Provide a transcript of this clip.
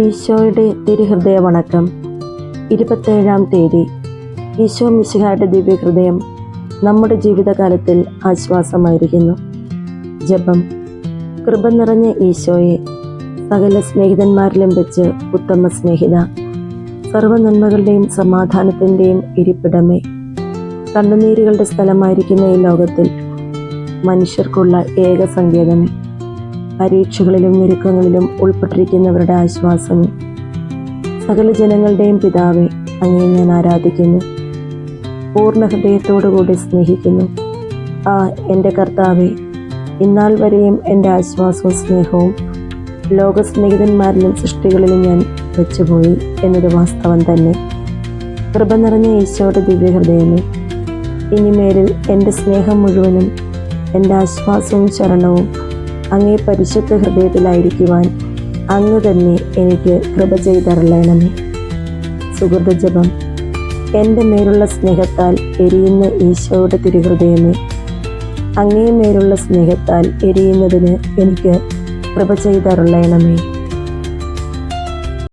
ഈശോയുടെ തിരുഹൃദയ വണക്കം ഇരുപത്തേഴാം തീയതി. ഈശോ മിശിഹായുടെ ദിവ്യഹൃദയം നമ്മുടെ ജീവിതകാലത്തിൽ ആശ്വാസമായിരിക്കുന്നു. ജപം. കൃപ നിറഞ്ഞ ഈശോയെ സകല സ്നേഹിതന്മാരിലും വെച്ച് ഉത്തമ സ്നേഹിത. സർവ നന്മകളുടെയും സമാധാനത്തിന്റെയും ഇരിപ്പിടമേ. കണ്ണുനീരുകളുടെ സ്ഥലമായിരിക്കുന്ന ഈ ലോകത്തിൽ മനുഷ്യർക്കുള്ള ഏക സങ്കേതമേ. പരീക്ഷകളിലും ഞെരുക്കങ്ങളിലും ഉൾപ്പെട്ടിരിക്കുന്നവരുടെ ആശ്വാസമേ സകല ജനങ്ങളുടെയും പിതാവെ അങ്ങേ ഞാൻ ആരാധിക്കുന്നു. പൂർണ ഹൃദയത്തോടുകൂടി സ്നേഹിക്കുന്നു. ആ എന്റെ കർത്താവെ ഇന്നാൾ വരെയും എന്റെ ആശ്വാസവും സ്നേഹവും ലോകസ്നേഹിതന്മാരിലും സൃഷ്ടികളിലും ഞാൻ വെച്ചുപോയി എന്നത് വാസ്തവം തന്നെ. കൃപ നിറഞ്ഞ ഈശോയുടെ ദിവ്യഹൃദയമേ ഇനിമേലിൽ എന്റെ സ്നേഹം മുഴുവനും എന്റെ ആശ്വാസവും ശരണവും അങ്ങേ പരിശുദ്ധ ഹൃദയത്തിലായിരിക്കുവാൻ അങ്ങ് തന്നെ എനിക്ക് കൃപ ചെയ്തരളയണമേ സുഹൃത ജപം. എന്റെ മേലുള്ള സ്നേഹത്താൽ എരിയുന്ന ഈശോയുടെ തിരുഹൃദയമേ. അങ്ങേ മേലുള്ള സ്നേഹത്താൽ എരിയുന്നതിന് എനിക്ക് കൃപ ചെയ്തരുളയണമേ